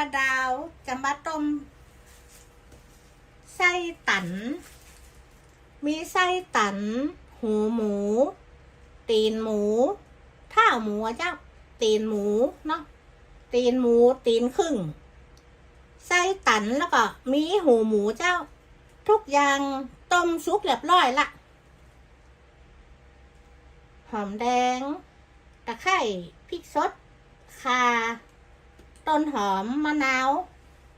าดาว จะมาต้มไส้ตัน มีไส้ตัน หูหมู ตีนหมูท่าหมูเจ้าตีนหมูเนาะตีนหมูตีนครึ่งไส้ตันแล้วก็มีหูหมูเจ้า ทุกอย่างต้มซุปเรียบร้อยละหอมแดง ตะไคร้พริกสดข่า ต้นหอมมะนาว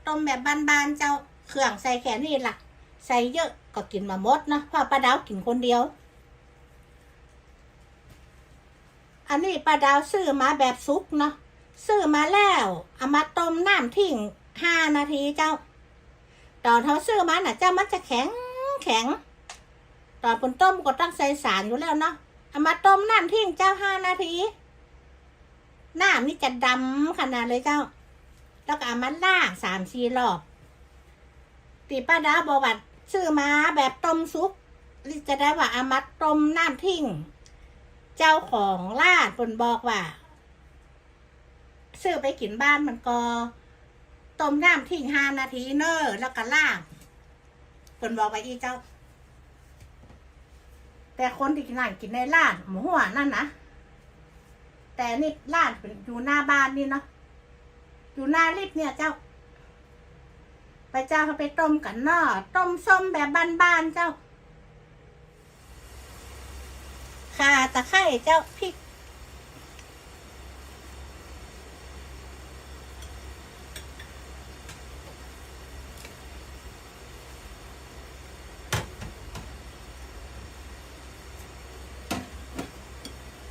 ต้มแบบบานๆเจ้าเครื่องใส่แค่นี้ล่ะ ใส่เยอะก็กินมาหมดนะเพราะป้าดาวกินคนเดียว อันนี้ป้าดาวซื้อมาแบบซุปเนาะซื้อมาแล้วเอามาต้มน้ำทิ้งห้านาทีเจ้า ตอนเขาซื้อมาน่ะ เจ้ามันจะแข็งแข็ง ตอนปนต้มก็ต้องใส่สารอยู่แล้วเนาะเอามาต้มน้ำทิ้งเจ้าห้านาทีน้ำนี่จะดำขนาดเลยเจ้า แล้วก็เอามาล่างสามสี่รอบตีป้าดาบอกว่าซื้อมาแบบต้มซุปจะได้ว่าอามาต้มน้ำทิ้ง เจ้าของร้านปนบอกว่าซื้อไปกินบ้านมันก็ต้มน้ำทิ้งห้านาทีเนอะแล้วก็ล่างปนบอกไปอีเจ้า แต่คนที่กินร้านกินในร้านหมูหัวนั่นนะแต่นี่ร้านเป็นอยู่หน้าบ้านนี่เนาะ อยู่หน้าลิฟต์เนี่ยเจ้า ไปเจ้าเขาไปต้มกันเนาะต้มส้มแบบบ้านๆเจ้าข่าตะไคร้เจ้าพริก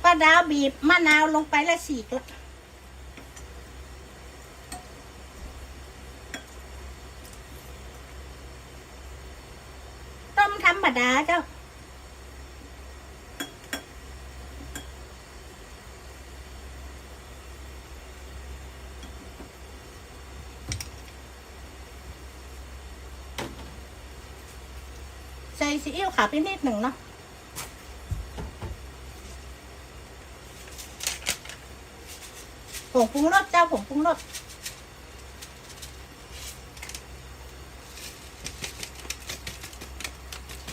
ป้าดาวบีบมะนาวลงไปละสีกละต้มธ รมดาเจ้า ใส่ซีอิ๊วขาวไปนิดหนึ่งเนาะผงปรุงรสเจ้าผงปรุงรส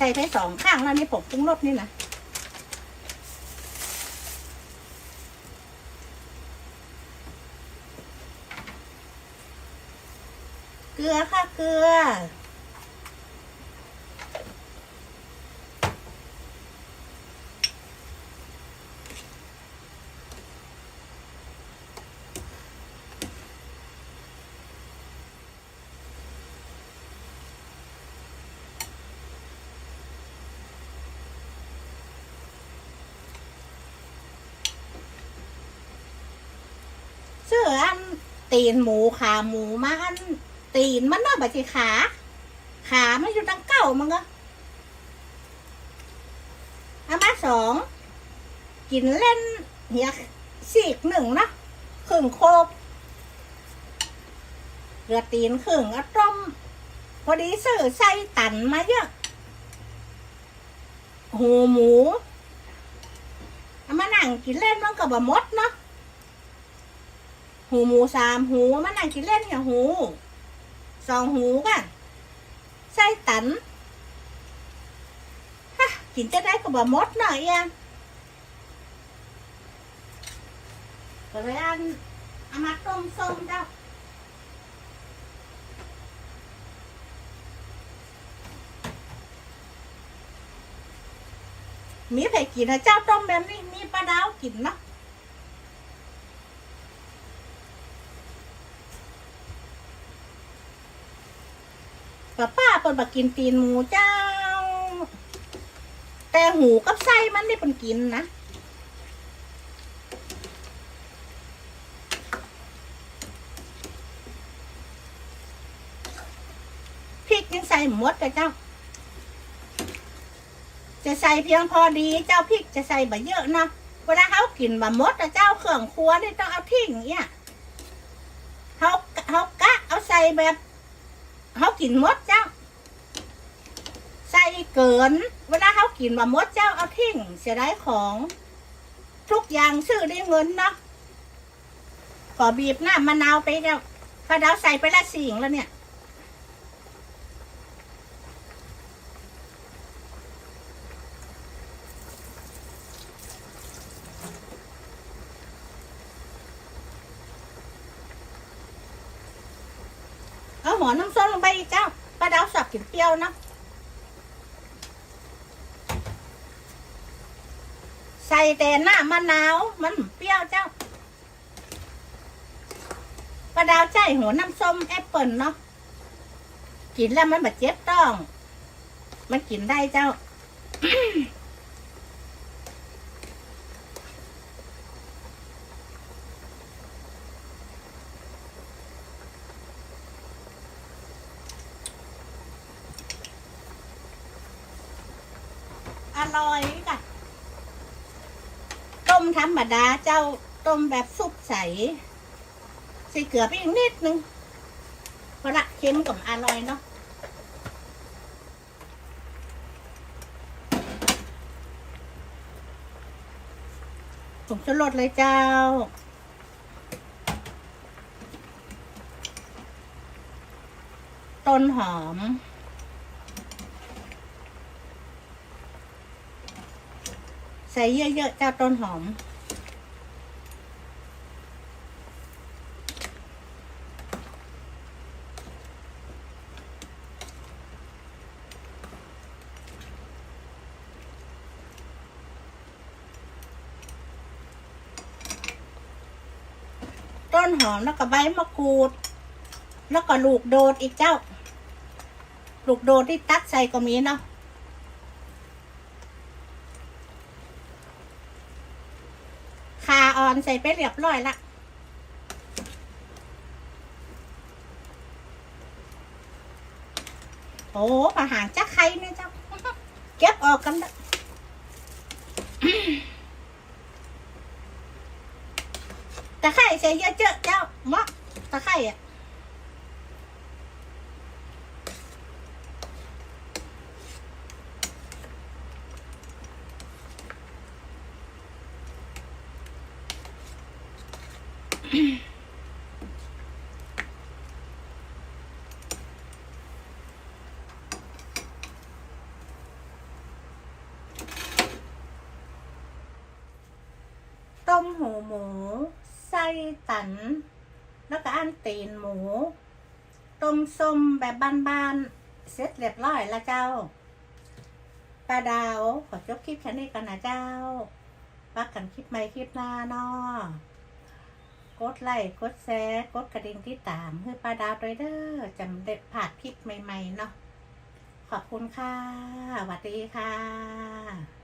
ใส่ไปสองข้างแล้วนี่ผงปรุงรสนี่นะเกลือค่ะเกลือ เสื้ออัน ตีนหมูขาหมูมันตีนมันเนาะบัจิขา ขามันอยู่ตั้งเก้ามันก็อามาสองกินเล่นเหียสีกหนึ่งนะครึ่งโคกเรือตีนครึ่งอาต้มพอดีซื้อไส้ตันมาเยอะหูหมูอามานั่งกินเล่นมันก็บ่หมดเนาะ หูหมูสามหูมันนั่งกินเล่นอย่างหูสองหูกันไส้ตันฮะกินจะได้ก็บ่มดหน่อยยังก็เลยอันเอามาต้มส้มเจ้ามีใครกินนะเจ้าต้มแบบนี้มีปลาดาวกินเนาะ ป้าป้าเปิ นบักกินตีนหมูเจ้า แต่หูกับไส้มันไม่เป็นกินนะพริกยังใส่หมดเลยเจ้า จะใส่เพียงพอดีเจ้าพริกจะใส่บะเยอะนะเวลาเขากินบะมดแต่เจ้าเครื่องครัวนี่ต้องเอาทิ้งเนี่ยเขาเขากะเอาใส่แบบเขากินมดเจ้า เกิน เวลาเขากินบะมดเจ้าเอาทิ้งเสียดายของ ทุกอย่างซื้อได้เงินเนาะขอบีบหน้ำมะนาวไปเจ้าป้าดาวใส่ไปละสี่แล้วเนี่ย เอาหัวน้ำส้มลงไปอีกเจ้าป้าดาวสับกลิ่นเปรี้ยวเนะ ใส่แต่หน้ามะนาว มันเปรี้ยวเจ้าป้าดาวใจหัวน้ำส้มแอปเปิลเนาะกินแล้วมันแบบเจ็บต้อง มันกินได้เจ้า อร่อยค่ะ ธรรมดาเจ้าต้มแบบซุปใส ใส่เกลือไปอีกนิดนึงเพราะละเค็มกับอร่อยเนาะผงชูรสเลยเจ้าต้นหอม ใส่เยอะๆเจ้าต้นหอม ต้นหอมแล้วก็ใบมะกรูด แล้วก็ลูกโดดอีกเจ้า ลูกโดดที่ตัดใส่ก็มีเนาะ คา ออนใส่ไปเรียบร้อยละโอ้ประหางจักไข่เนี่ยเจ้าเก็บออกกันละตะไคร่ใส่เยอะเจ้าเจ้าเมาะตะไคร่อะ ต้มหูหมู ไส้ตัน แล้วก็อันตีนหมู ต้มส้มแบบบ้านๆ เสร็จเรียบร้อยแล้วเจ้าป้าดาว ขอจบคลิปแค่นี้กันนะเจ้าปักกันคลิปใหม่คลิปหน้าเนาะ กดไลค์กดแชร์กดกระดิ่งที่ตามเพื่อป้าดาวด้วยเด้อจำเด็ดผ่านคลิปใหม่ ๆ เนาะขอบคุณค่ะสวัสดีค่ะ